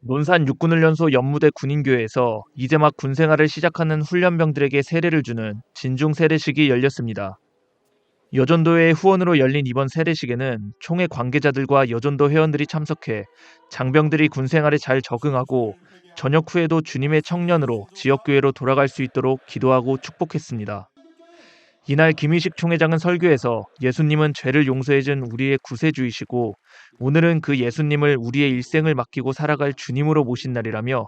논산 육군훈련소 연무대 군인교회에서 이제 막 군생활을 시작하는 훈련병들에게 세례를 주는 진중 세례식이 열렸습니다. 여전도회 후원으로 열린 이번 세례식에는 총회 관계자들과 여전도 회원들이 참석해 장병들이 군생활에 잘 적응하고 전역 후에도 주님의 청년으로 지역교회로 돌아갈 수 있도록 기도하고 축복했습니다. 이날 김희식 총회장은 설교에서 예수님은 죄를 용서해준 우리의 구세주이시고 오늘은 그 예수님을 우리의 일생을 맡기고 살아갈 주님으로 모신 날이라며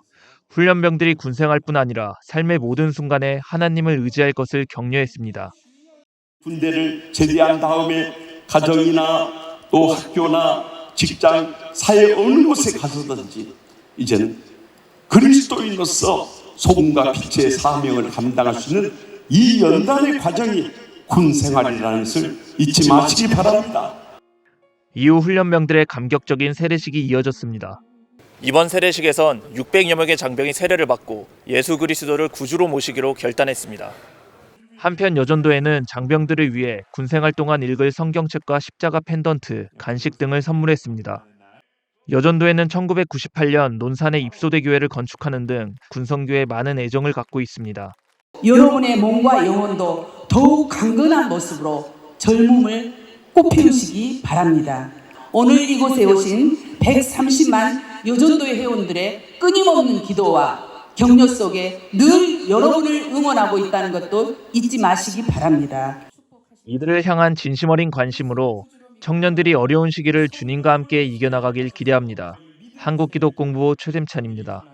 훈련병들이 군생활 뿐 아니라 삶의 모든 순간에 하나님을 의지할 것을 격려했습니다. 군대를 제대한 다음에 가정이나 또 학교나 직장, 사회 어느 곳에 가서든지 이제는 그리스도인으로서 소금과 빛의 사명을 감당할 수 있는 이 연단의 과정이 군 생활이라는 것을 잊지 마시기 바랍니다. 이후 훈련병들의 감격적인 세례식이 이어졌습니다. 이번 세례식에선 600여 명의 장병이 세례를 받고 예수 그리스도를 구주로 모시기로 결단했습니다. 한편 여전도에는 장병들을 위해 군생활 동안 읽을 성경책과 십자가 펜던트, 간식 등을 선물했습니다. 여전도에는 1998년 논산에 입소대 교회를 건축하는 등 군성교에 많은 애정을 갖고 있습니다. 여러분의 몸과 영혼도 더욱 강건한 모습으로 젊음을 꽃피우시기 바랍니다. 오늘 이곳에 오신 130만 여전도의 회원들의 끊임없는 기도와 격려 속에 늘 여러분을 응원하고 있다는 것도 잊지 마시기 바랍니다. 이들을 향한 진심 어린 관심으로 청년들이 어려운 시기를 주님과 함께 이겨나가길 기대합니다. 한국기독공부 최샘찬입니다.